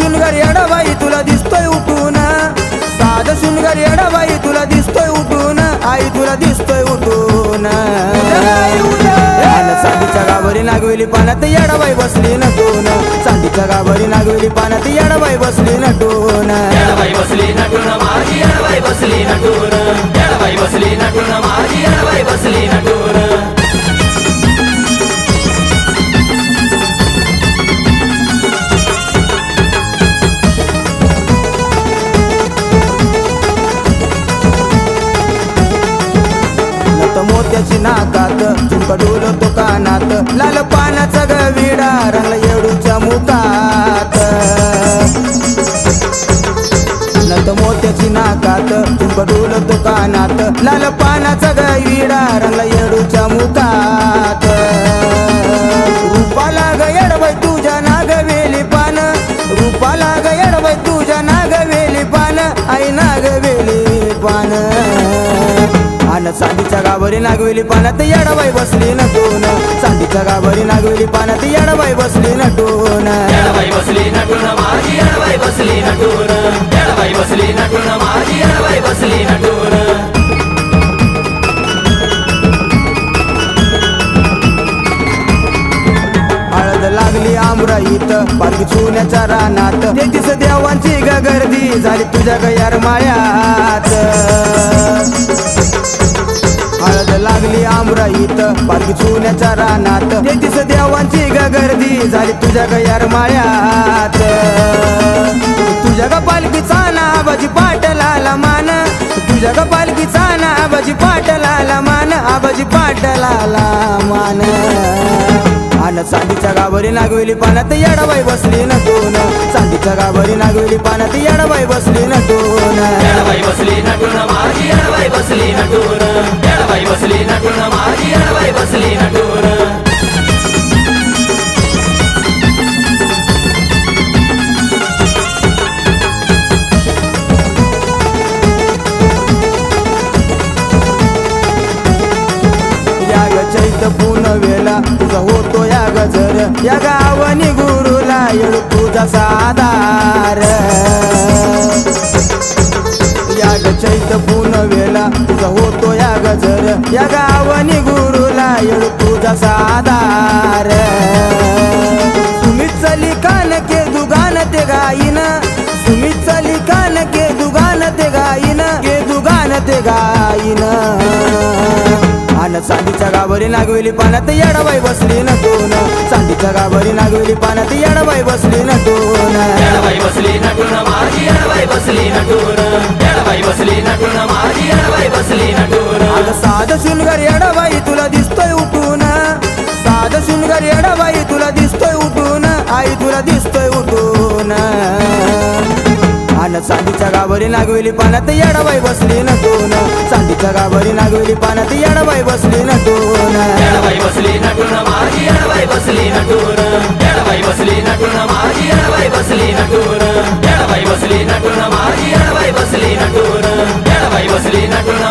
येडाबाई तुला दिसतोय उठून. साध शृंगार येडाबाई तुला दिसतोय उठून. आई तुला दिसतोय उठून. चांदीच्या गाभरी नागवेली पाण्यात येडाबाई बसली नटून. चांदीच्या गाभरी नागवेली पाण्यात येडाबाई बसली नटून. येडाबाई बसली नटून माझी येडाबाई बसली नटून. येडाबाई बसली नटून माझी नत मोत्याची नाकात. झुमका डोलतो कानात. लाल पानाचा गविडा विडा रंगला येडूच्या मुखात. नत मोत्याची नाकात. झुमका डोलतो कानात. लाल पानाचा गविडा विडा रंगला येडूच्या मुखात. आन चांदीच्या गाभरी नागवेली पाण्यात येडाबाई बसली नटून. चांदीच्या गाभरी नागवेली पाण्यात येडाबाई बसली नटून. येडाबाई बसली नटून. माझी येडाबाई बसली नटून. येडाबाई बसली नटून. माझी येडाबाई बसली नटून. हळद लागली आमराईत. पालखी चुन्याच्या रानात. तेहतीस देवांची गर्दी झाली तुझ्या गयार माळ्यात. गीत. पालखी चुन्याच्या रानात. तेथीस देवांची ग गर्दी झाली तुझ्या गयार माळ्यात. तुझ्या ग पालखीचा नाबाजी पाटलाला मान. तुझ्या ग पालखीचा नाबाजी पाटलाला मान. आबाजी पाटलाला मान. आन चांदीच्या गावरी नागवेली पाण्यात येडाबाई बसली नटून चांदीच्या गावरी नागवेली पाण्यात येडाबाई बसली नटून येडाबाई बसली नटून माझी येडाबाई बसली नटून येडाबाई बसली नटून बसली नटून या चैत पून वेला तुझा होतो या गजर या गावनी गुरुला येळ तुझा साधार. चैत पून वेला तुझा होतो या गजर. या गावनी गुरुला येळ तुझा साधार. सुमित चली कान के दुगान ते गाईन. सुमित चली कान के दुगान ते गाईन के दुगान ते गाईन. आन चांदीच्या गावरी नागवेली पाण्यात येडाबाई बसली नटून चांदीच्या गावरी नागवेली पाण्यात येडाबाई बसली न दोन. बसली न माझी येडाबाई बसली नटून साध शृंगार येडाबाई तुला दिसतोय उठून. साध शृंगार येडाबाई तुला दिसतोय उठून. आई तुला दिसतोय उठून. आन चांदीच्या गाभरी नागवेली पाण्यात येडाबाई बसली नटून. चांदीच्या गाभरी नागवेली पाण्यात येडाबाई बसली नटून. येडाबाई बसली नटून माझी येडाबाई बसली नटून. येडाबाई बसली नटून माझी येडाबाई बसली नटून. येडाबाई बसली नटून माझी येडाबाई बसली नटून. येडाबाई बसली नटून